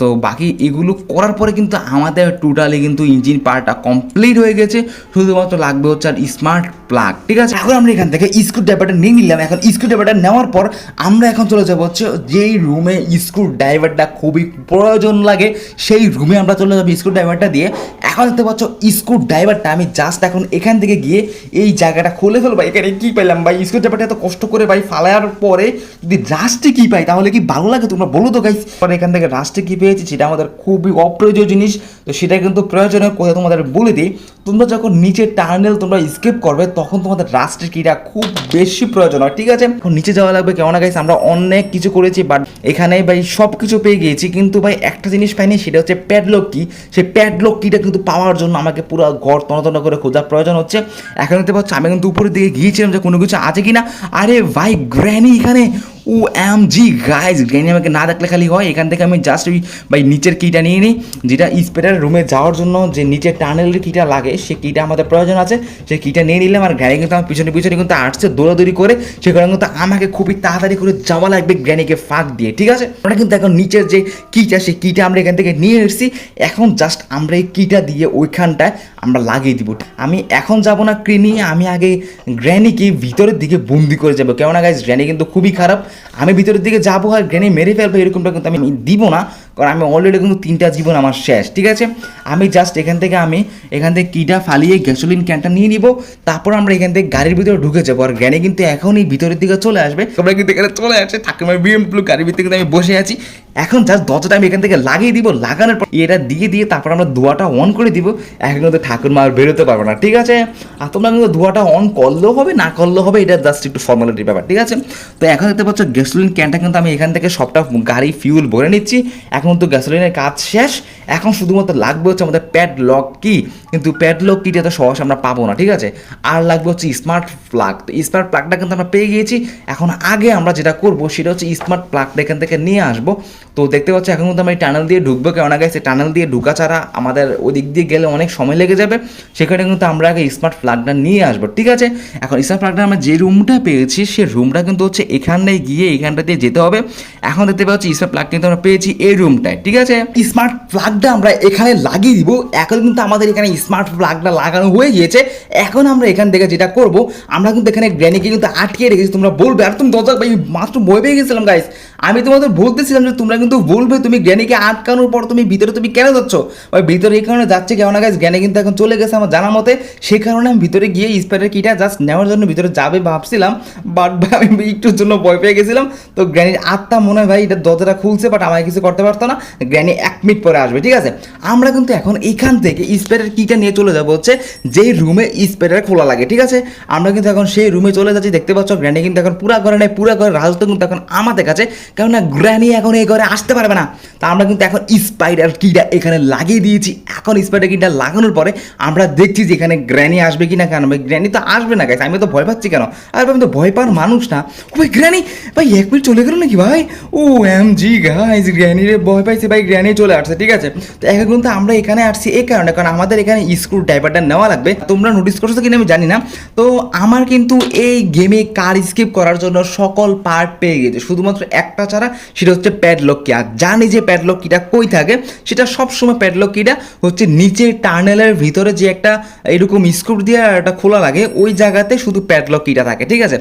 তো বাকি এগুলো করার পরে কিন্তু আমাদের টোটালি কিন্তু ইঞ্জিন পার্টটা কমপ্লিট হয়ে গেছে। শুধুমাত্র লাগবে হচ্ছে আর স্মার্ট প্লাগ ঠিক আছে? এখন আমরা এখান থেকে স্ক্রু ড্রাইভারটা নিয়ে নিলাম। এখন স্ক্রু ড্রাইভারটা নেওয়ার পর আমরা এখন চলে যাব হচ্ছে যেই রুমে স্ক্রু ড্রাইভারটা খুবই প্রয়োজন লাগে, সেই রুমে আমরা চলে যাব স্ক্রু ড্রাইভারটা দিয়ে। এখন দেখতে পাচ্ছ স্ক্রু ড্রাইভারটা আমি জাস্ট এখন এখান থেকে গিয়ে এই জায়গাটা খুলে ফেলব। এখানে কি পেলাম ভাই? স্ক্রু ড্রাইভারটা এত কষ্ট করে ভাই ফালার পরে যদি রাস্টে কি পাই, তাহলে কি ভালো লাগে? তোমরা বলো তো গাইস পরে এখান থেকে রাস্টে কি পেয়েছি, সেটা আমাদের খুবই অপ্রয়োজনীয় জিনিস। তো সেটা কিন্তু প্রয়োজনীয় কোথায় তোমাদের বলে দিই। তোমরা যখন নিচে টার্নেল তোমরা স্কেপ করবে, তখন তোমাদের রাস্টের কিটা খুব বেশি প্রয়োজন হয়, ঠিক আছে? নিচে যাওয়া লাগবে কেমন গাইস আমরা অনেক কিছু করেছি বাট এখানে ভাই সব কিছু পেয়ে গিয়েছি। কিন্তু ভাই, একটা জিনিস পাইনি, সেটা হচ্ছে প্যাডলক কি সেই প্যাডলক কিটা কিন্তু পাওয়ার জন্য আমাকে পুরো ঘর তন্ন করে খোঁজার প্রয়োজন হচ্ছে। এখন দেখতে পাচ্ছ, আমি কিন্তু উপরের দিকে গিয়েছিলাম যে কোনো কিছু আছে কিনা। আরে ভাই গ্র্যানি এখানে O M G guys granny আমাকে না দেখলে খালি হয়। এখান থেকে আমি জাস্ট ওই, ভাই, নিচের কিটা নিয়ে নিই, যেটা স্পেডার রুমে যাওয়ার জন্য যে নিচের টানেলের কিটা লাগে সে কিটা আমাদের প্রয়োজন আছে। সেই কিটা নিয়ে নিলাম আর গ্র্যানি কিন্তু আমার পিছনে পিছনে কিন্তু আসছে, দৌড়াদৌড়ি করে, সে কারণে কিন্তু আমাকে খুবই তাড়াতাড়ি করে যাওয়া লাগবে গ্র্যানিকে ফাঁক দিয়ে, ঠিক আছে? আমরা কিন্তু এখন নিচের যে কিটা সেই কিটা আমরা এখান থেকে নিয়ে এসেছি। এখন জাস্ট আমরা এই কিটা দিয়ে ওইখানটায় আমরা লাগিয়ে দিব। আমি এখন যাব না, ক্রিনি, আমি আগে গ্র্যানিকে ভিতরের দিকে বন্দি করে যাব। কেননা গাইজ গ্র্যানি কিন্তু খুবই খারাপ। আমি ভিতরের দিকে যাব আর গ্রেনি মেরে ফেলব এরকমটা কিন্তু আমি দিব না। কারণ আমি অলরেডি কিন্তু তিনটা জীবন আমার শেষ, ঠিক আছে? আমি জাস্ট এখান থেকে আমি, এখান থেকে কিটা ফালিয়ে গ্যাসোলিন ক্যানটা নিয়ে নিব, তারপর আমরা এখান থেকে গাড়ির ভিতরে ঢুকে যাব। আর গ্র্যানি কিন্তু এখনই ভিতরের দিকে চলে আসবে। তোমরা কিন্তু এখানে চলে আসছে ঠাকুমার বিএমপ্লু গাড়ির ভিতরে কিন্তু আমি বসে আছি। এখন জাস্ট দরজাটা আমি এখান থেকে লাগিয়ে দিব, লাগানোর পর এটা দিয়ে দিয়ে তারপর আমরা ধোয়াটা অন করে দিব। এখন কিন্তু ঠাকুরমা আর বেরোতে পারব না, ঠিক আছে? আর তোমরা কিন্তু ধোয়াটা অন করলেও হবে, না করলেও হবে, এটা জাস্ট একটু ফর্মালিটির ব্যাপার, ঠিক আছে? তো এখন দেখতে পাচ্ছ গ্যাসোলিন ক্যানটা কিন্তু আমি এখান থেকে সবটা গাড়ি ফিউল ভরে নিচ্ছি। এখন তো গ্যাসোলিনের কাজ শেষ। এখন শুধুমাত্র লাগবে হচ্ছে আমাদের প্যাড লক কি কিন্তু প্যাড লক কিটা তো সহজ আমরা পাবো না, ঠিক আছে? আর লাগবে হচ্ছে স্মার্ট প্লাগ তো স্মার্ট প্লাগটা কিন্তু আমরা পেয়ে গিয়েছি। এখন আগে আমরা যেটা করব সেটা হচ্ছে স্মার্ট প্লাগটা এখান থেকে নিয়ে আসব। তো দেখতে পাচ্ছি, এখন কিন্তু আমরা এই টানেল দিয়ে ঢুকবো কেন আগে টানেল দিয়ে ঢুকা ছাড়া আমাদের ওই দিক দিয়ে গেলে অনেক সময় লেগে যাবে। সেখানে কিন্তু আমরা আগে স্মার্ট প্লাগটা নিয়ে আসব, ঠিক আছে? এখন স্মার্ট প্লাগটা আমরা যে রুমটা পেয়েছি, সে রুমটা কিন্তু হচ্ছে এখানে গিয়ে এখানটা দিয়ে যেতে হবে। এখন দেখতে পাচ্ছি স্মার্ট প্লাগ কিন্তু আমরা পেয়েছি এই রুমটায় ঠিক আছে? স্মার্ট প্লাগটা আমরা এখানে লাগিয়ে দিব। এখন কিন্তু আমাদের এখানে স্মার্ট প্লাগটা লাগানো হয়ে গিয়েছে। এখন আমরা এখান থেকে যেটা করব, আমরা কিন্তু এখানে গ্র্যানিকে কিন্তু আটকে রেখেছি। তোমরা বলবে, আর তুমি দরজা ভাই মাত্র বই পেয়ে গেছিলাম গাইস আমি তোমাদের বলতেছিলাম যে তোমরা কিন্তু বলবে, তুমি জ্ঞানীকে আটকানোর পর তুমি ভিতরে তুমি কেন যাচ্ছ? ভাই ভিতরে এই কারণে যাচ্ছে কেন না গাইস জ্ঞানী কিন্তু এখন চলে গেছে আমার জানা মতে। সেই কারণে আমি ভিতরে গিয়ে স্প্যারের কিটা জাস্ট নেওয়ার জন্য ভিতরে যাবে ভাবছিলাম। বাট ভাই *laughs* আমি একটুর জন্য ভয় পেয়ে গেছিলাম। তো গ্র্যানির আটটা মনে হয় ভাই, এটা দরজাটা খুলছে বাট আমায় কিছু করতে পারতো না, গ্র্যানি এক মিনিট পরে আসবে, ঠিক আছে? আমরা কিন্তু এখন এখান থেকে স্প্যারের কিটা নিয়ে চলে যাব হচ্ছে যেই রুমে স্প্যারের খোলা লাগে, ঠিক আছে? আমরা কিন্তু এখন সেই রুমে চলে যাচ্ছি, দেখতে পাচ্ছ গ্র্যানি কিন্তু এখন পুরা ঘরে নেই, পুরা ঘরে রাজত্ব কিন্তু এখন আমাদের কাছে, কেননা গ্র্যানি এখন এই ঘরে আসতে পারবে না। তা আমরা কিন্তু এখন স্পাইডার কিটা এখানে লাগিয়ে দিয়েছি, এখন স্পাইডার কিটা লাগানোর পরে আমরা দেখছি যে এখানে গ্র্যানি আসবে কি না কেন গ্র্যানি তো আসবে না গাইস আমি তো ভয় পাচ্ছি কেন? আর আমি তো ভয় পাওয়ার মানুষ না। ও ভাই, গ্র্যানি, ভাই, এক মিনিট চলে গেল নাকি ভাই? O M G guys granny রে ভয় পাইছি ভাই, গ্র্যানি চলে আসছে, ঠিক আছে? তো এখন কিন্তু আমরা এখানে আসছি এই কারণে, কারণ আমাদের এখানে স্ক্রু ড্রাইভারটা নেওয়া লাগবে। তোমরা নোটিস করছ কিনা আমি জানি না। তো আমার কিন্তু এই গেমে কার স্কিপ করার জন্য সকল পার্ট পেয়ে গেছে। শুধুমাত্র একটা ছাড়া, সেটা হচ্ছে প্যাডলক কি আর জানি যে প্যাডলক কিটা কই থাকে, সেটা সবসময় প্যাডলক কিটা হচ্ছে নিচে টার্নেলের ভিতরে যে একটা এরকম স্ক্রু দিয়ে একটা খোলা লাগে, ওই জায়গাতে শুধু প্যাডলক কিটা থাকে, ঠিক আছে?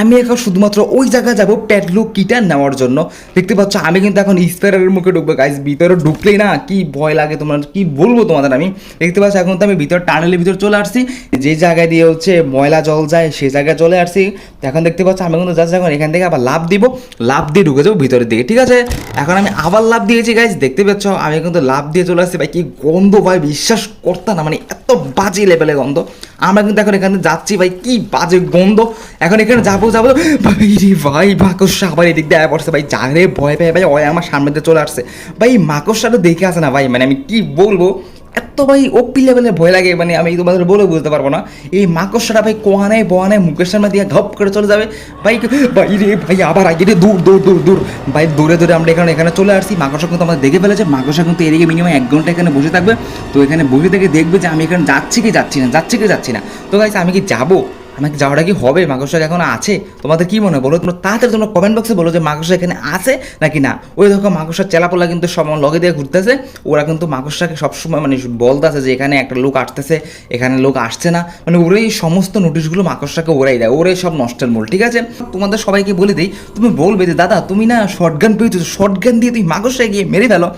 আমি এখন শুধুমাত্র ওই জায়গায় যাব প্যাডলক কিটা নেওয়ার জন্য। দেখতে পাচ্ছ, আমি কিন্তু এখন স্পেয়ারের মুখে ঢুকবো। গাইজ ভিতরে ঢুকলেই না কি ভয় লাগে তোমার, কি বলব তোমাদের আমি? দেখতে পাচ্ছ, এখন তো আমি ভিতরে টানেলের ভিতরে চলে আসছি। যে জায়গায় দিয়ে হচ্ছে ময়লা জল যায় সেই জায়গায় চলে আসছি। এখন দেখতে পাচ্ছ, আমি কিন্তু জাস্ট এখন এখান থেকে আবার লাভ দিব। লাভ দিয়ে ঢুকে যাব ভিতরের দিকে, ঠিক আছে? এখন আমি আবার লাভ দিয়েছি গাইজ দেখতে পাচ্ছ, আমি কিন্তু লাভ দিয়ে চলে আসছি। ভাই, কি গন্ধ, ভাই, বিশ্বাস করতাম না মানে এত বাজে লেভেলের গন্ধ। আমরা কিন্তু এখন এখানে যাচ্ছি ভাই, কি বাজে গন্ধ। এখন এখানে যাব যাব। ভাই রে ভাই, মাকড়সা আবার এদিক দিয়ে পড়ছে ভাই, যা রে, ভয় পেয়ে ভাই ওই আমার সামনে দিয়ে চলে আসছে। ভাই, মাকড়সাটা দেখে আসে না ভাই মানে আমি কি বলব? এত ভাই ওপি লেভেলের ভয় লাগে মানে আমি তোমাদের বলে বুঝতে পারব না। এই মাকড়সাটা ভাই কোয়ানায় বোয়ানায় মুখের সামনে দিয়ে ঘপ করে চলে যাবে। ভাই ভাই রে, ভাই, আবার আগে রে, দূর দূর দূর দূর। ভাই, দূরে দূরে আমরা এখানে এখানে চলে আসছি। মাকড়সা কিন্তু আমাদের দেখে ফেলেছে। মাকড়সা কিন্তু এদিকে মিনিমাম এক ঘণ্টা এখানে বসে থাকবে। তো এখানে বসে থেকে দেখবে যে আমি এখানে যাচ্ছি কি যাচ্ছি না, যাচ্ছি কি যাচ্ছি না। তো ভাই আমি কি যাব? আমাকে যাওয়াটা কি হবে? মাকড়সা এখন আছে? তোমাদের কি মনে বলো তোমরা তাড়াতাড়ি তোমরা কমেন্ট বক্সে বলো যে মাকড়সা এখানে আছে নাকি না। ওই দেখো মাকড়সার চেলাপোলা কিন্তু সব লগে দিয়ে ঘুরতেছে। ওরা কিন্তু মাকড়সাকে সবসময় মানে বলতেছে যে এখানে একটা লোক আসতেছে, এখানে লোক আসছে না। মানে ওরাই সমস্ত নোটিশগুলো মাকড়সাকে ওরাই দেয়। ওরাই সব নষ্টের মূল, ঠিক আছে? তোমাদের সবাইকে বলে দিই, তুমি বলবে যে, দাদা, তুমি না শর্টগান পেয়েছ শর্ট গান দিয়ে তুমি মাকড়সায় গিয়ে মেরে ফেলো।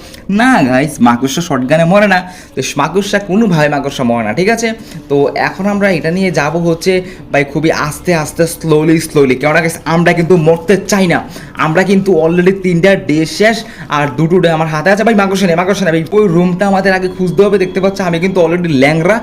না গাইস মাকড়সা শর্টগানে মরে না। তো মাকড়সা কোনোভাবে মাকড়সা মরে না, ঠিক আছে? তো এখন আমরা এটা নিয়ে যাব হচ্ছে ভাই, খুবই আস্তে আস্তে স্লোলি স্লোলি কেননা আমরা কিন্তু মরতে চাই না। আমরা কিন্তু অলরেডি তিনটা ডে শেষ আর দুটো ডে আমার হাতে আছে। ভাই, মাকড়সা নেই মাকড়সা নেই ওই রুমটা আমাদের আগে খুঁজতে হবে, দেখতে পাচ্ছ? আমি কিন্তু অলরেডি ল্যাংরা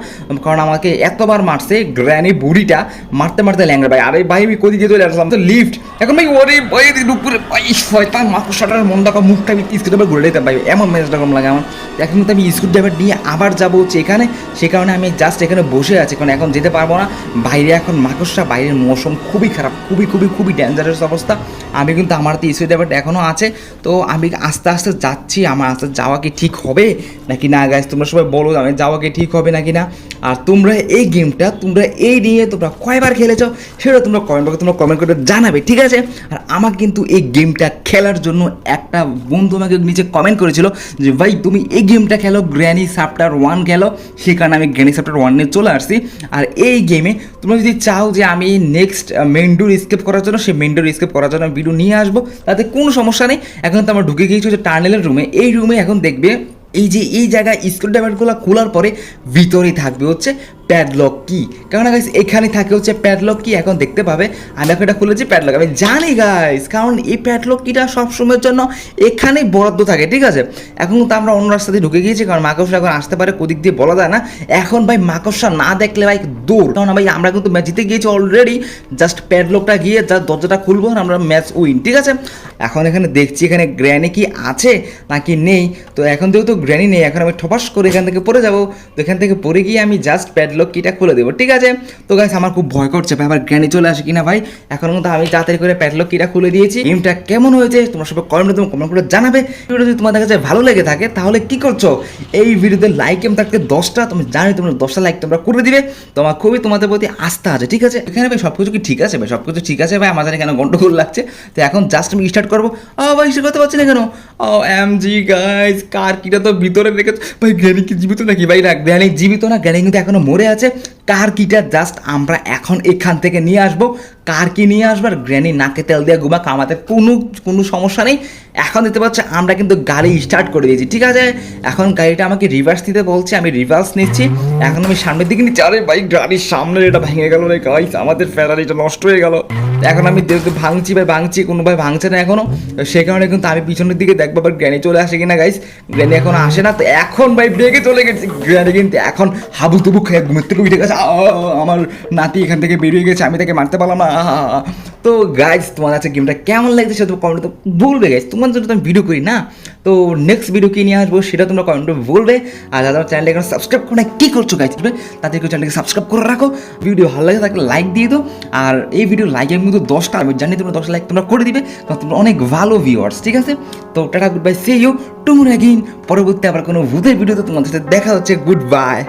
কারণ আমাকে এতবার মারছে গ্র্যানি বুড়িটা। মারতে মারতে ল্যাংরা ভাই। আরে ভাই, আমি কোদিকে চলে আসলাম? তো লিফট এখন ভাই, ওরে ভাই দুপুরে ভাই, শয়তান, মাকড়সাটার দেখা মুখটা আমি স্ক্রুড্রাইভার ঘুরে দিতাম, ভাই। এমন মেজাজটা কম লাগে আমার। এখন কিন্তু আমি স্ক্রুড্রাইভার নিয়ে আবার যাব হচ্ছে এখানে। সে কারণে আমি জাস্ট এখানে বসে আছি, কারণ এখন যেতে পারব না। বাইরে এখন মাকড়সা বাইরের মৌসুম খুবই খারাপ, খুবই খুবই খুবই ডেঞ্জারাস অবস্থা। আমি কিন্তু আমার তো স্ক্রুড্রাইভারটা এখনও আছে। তো আমি আস্তে আস্তে যাচ্ছি। আমার আস্তে যাওয়া কি ঠিক হবে? নাকি না গাইজ তোমরা সবাই বলো আমি যাওয়া কি ঠিক হবে নাকি না? আর তোমরা এই গেমটা তোমরা এই নিয়ে তোমরা কয়বার খেলেছো সেটা তোমরা কমেন্ট বক্সে তোমরা কমেন্ট করে জানাবে, ঠিক আছে? আর আমার কিন্তু এই গেমটা খেলার জন্য একটা বন্ধু আমাকে নিচে কমেন্ট করেছিল যে, ভাই, তুমি এই গেমটা খেলো গ্র্যানি চ্যাপ্টার ওয়ান খেলো। সেই কারণে আমি গ্র্যানি চ্যাপ্টার ওয়ান নিয়ে চলে আসছি। আর এই গেমে তোমরা যদি চাও যে আমি নেক্সট মেন্ডুর স্কেপ করার জন্য, সেই মেন্ডুর স্কেপ করার জন্য ভিডিও নিয়ে আসব। তাতে কোনো সমস্যা নেই। এখন তো আমরা ঢুকে গিয়েছি যে টার্নেলের রুমে এই রুমে এখন দেখবে এই যে, এই জায়গায় স্ক্রু ড্রাইভারগুলো খোলার পরে ভিতরেই থাকবে হচ্ছে। প্যাডলক কি কারণ গাইস এখানে থাকে হচ্ছে প্যাডলক কি এখন দেখতে পাবে। আমি এখন এটা খুলেছি প্যাডলক আমি জানি গাইস কারণ এই প্যাডলক কিটা সবসময়ের জন্য এখানেই বরাদ্দ থাকে, ঠিক আছে? এখন তো আমরা অন্য রাস্তা দিয়ে ঢুকে গিয়েছি, কারণ মাকড়সা এখন আসতে পারে, কোদিক দিয়ে বলা যায় না। এখন ভাই মাকড়সা না দেখলে ভাই দৌড়। কারণ ভাই, আমরা কিন্তু ম্যাচ জিতে গিয়েছি অলরেডি জাস্ট প্যাডলকটা গিয়ে, যা দরজাটা খুলবো আর আমরা ম্যাচ উইন, ঠিক আছে? এখন এখানে দেখছি, এখানে গ্র্যানি কি আছে নাকি নেই? তো এখন যেহেতু গ্র্যানি নেই, এখন আমি ঠপাস করে এখান থেকে পড়ে যাব। তো এখান থেকে পড়ে গিয়ে আমি জাস্ট প্যাডলক কিটা খুলে দেবো, ঠিক আছে? তো গাইস আমার খুব ভয় করছে ভাই আবার গ্র্যানি চলে আসে কিনা ভাই? এখন কিন্তু আমি তাড়াতাড়ি করে প্যাডলক কিটা খুলে দিয়েছি। গেমটা কেমন হয়েছে? তোমরা সবাই কমেন্টে তুমি কমেন্ট করে জানাবে। ভিডিও যদি তোমাদের কাছে ভালো লেগে থাকে, তাহলে কি করছ? এই ভিডিওতে লাইক এম থাকতে দশটা, তুমি জানি তোমরা দশটা লাইক তোমরা করে দিবে। তোমার খুবই তোমাদের প্রতি আস্থা আছে, ঠিক আছে? এখানে ভাই সব কিছু কি ঠিক আছে ভাই? সব কিছু ঠিক আছে ভাই? আমাদের এখানে গন্ডগোল লাগছে। তো এখন জাস্ট আমি স্টার্ট করব। ও ভাই সে করতে পারছি না কেন? ও এম জি গাইজ কার কিটা তো ভিতরে রেখে ভাই গ্র্যানি কি জীবিত নাকি? ভাই, না গ্র্যানি জীবিত না? গ্র্যানি কিন্তু এখনও মরে আছে কার কিটা জাস্ট আমরা এখন এখান থেকে নিয়ে আসব। কার কি নিয়ে আসবার গ্র্যানি নাকে তেল দিয়ে ঘুমা কামাতে কোনো কোনো সমস্যা নেই। এখন দেখতে পাচ্ছ, আমরা কিন্তু গাড়ি স্টার্ট করে দিয়েছি, ঠিক আছে? এখন গাড়িটা আমাকে রিভার্স দিতে বলছে, আমি রিভার্স নিচ্ছি। এখন আমি সামনের দিকে নিচ্ছি। আরে ভাই, গাড়ির সামনে এটা ভেঙে গেল রে গাইস আমাদের ফেরারিটা নষ্ট হয়ে গেল। এখন আমি ভাঙছি ভাই, ভাঙছি কোনো ভাই ভাঙছে না এখনও। তো সেই কারণে কিন্তু আমি পিছনের দিকে দেখব, আবার গ্র্যানি চলে আসে কিনা গাইস গ্র্যানি এখন আসে না, তো এখন ভাই ব্রেকে চলে গেছে। গ্র্যানি কিন্তু এখন হাবু তুবু খেয়ে ঘুমের থেকে উঠে গেছে। আমার নাতি এখান থেকে বেরিয়ে গেছে, আমি তাকে মারতে পারলাম না। *laughs* তো গাইস তোমার কাছে গেমটা কেমন লাগছে সেটা কমেন্ট তো বলবে গাইস তোমার জন্য আমি ভিডিও করি না। তো নেক্সট ভিডিও কি নিয়ে আসব সেটা তোমরা কমেন্টে বলবে। আর আমার চ্যানেলটা এখন সাবস্ক্রাইব করে না কী করছ গাইজ গাইস তাদেরকে চ্যানেলকে সাবস্ক্রাইব করে রাখো। ভিডিও ভালো লাগে তাকে লাইক দিয়ে দাও। আর এই ভিডিও লাইকের মধ্যে দশটা আমি জানি তোমরা দশটা লাইক তোমরা করে দিবে, কারণ তোমরা অনেক ভালো ভিউয়ার্স ঠিক আছে? তো tata good bye see you tomorrow again পরবর্তী আবার কোনো ভূতের ভিডিওতে তোমাদের সাথে দেখা হচ্ছে। Good bye